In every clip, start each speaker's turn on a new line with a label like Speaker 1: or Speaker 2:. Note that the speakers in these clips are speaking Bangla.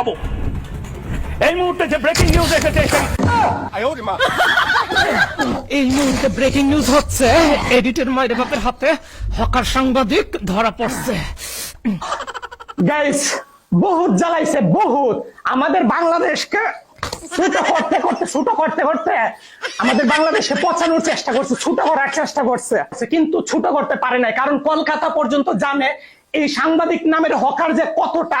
Speaker 1: দেখাবো। এই মুহূর্তে যে ব্রেকিং নিউজ এসেছে
Speaker 2: এই মুহূর্তে ব্রেকিং নিউজ হচ্ছে। এডিটের মায়ের বাপের হাতে হকার সাংবাদিক ধরা পড়ছে।
Speaker 3: গাইস বহুত জ্বালাইছে বহুত। আমাদের বাংলাদেশকে ছোট করতে করতে ছোট করতে করতে আমাদের বাংলাদেশে পচানোর চেষ্টা করছে ছোট করার চেষ্টা করছে। কিন্তু ছোট করতে পারে নাই কারণ কলকাতা পর্যন্ত জানে এই সাংবাদিক নামের হকার যে কতটা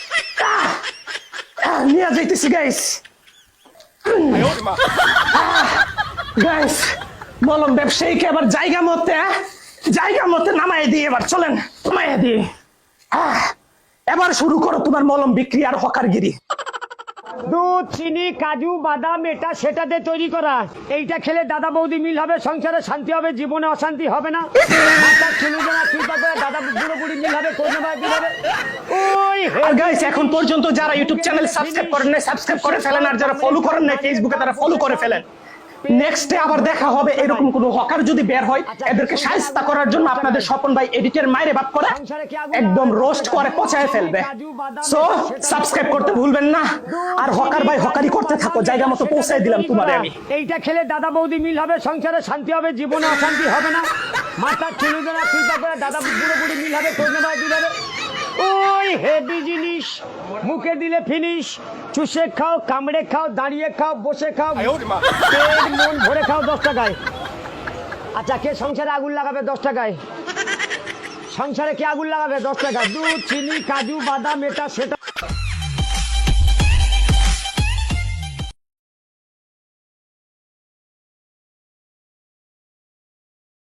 Speaker 3: নিয়ে যাইতেছি গাইস গাইস মলম ব্যবসায়ীকে এবার জায়গা মতে জায়গা মতে নামাই দিয়ে এবার চলেন নামাই দিয়ে। এবার শুরু করো তোমার মলম বিক্রি আর হকারগিরি।
Speaker 4: দুধ, চিনি, কাজু, বাদাম, এটা সেটা দিয়ে তৈরি করা। এইটা খেলে দাদা বৌদি মিল হবে, সংসারে শান্তি হবে, জীবনে অশান্তি হবে না। হবে হবে ওই
Speaker 3: আর গাইস এখন পর্যন্ত যারা ইউটিউব চ্যানেল সাবস্ক্রাইব করেন নাই সাবস্ক্রাইব করে ফেলেন আর যারা ফলো করেন নাই ফেসবুকে তারা ফলো করে ফেলেন। নেক্সটে আবার দেখা হবে এরকম কোন হকার যদি বের হয় এদেরকে সাহায্য করার জন্য আপনাদের স্বপন ভাই এডিটের মায়ের বাপ করে একদম রোস্ট করে পচায় ফেলবে। সো সাবস্ক্রাইব করতে ভুলবেন না। আর হকার ভাই হকারি করতে থাকো জায়গা মতো পৌঁছায় দিলাম তোমারে আমি।
Speaker 4: এইটা খেলে দাদা বৌদি মিল হবে সংসারে শান্তি হবে জীবনে অশান্তি হবে না। মাথার চুল জানা কৃপা করে দাদা বুড়ি মিল হবে ভাই মিল হবে ওই হেভি জিনিস মুখে দিলে ফিনিশ চুষে খাও কামড়ে খাও দাঁড়িয়ে খাও বসে খাও মন ভরে খাও দশ টাকায়। আচ্ছা কে সংসারে আগুন লাগাবে দশ টাকায়? সংসারে কে আগুন লাগাবে দশ টাকা দুধ চিনি কাজু বাদাম এটা সেটা।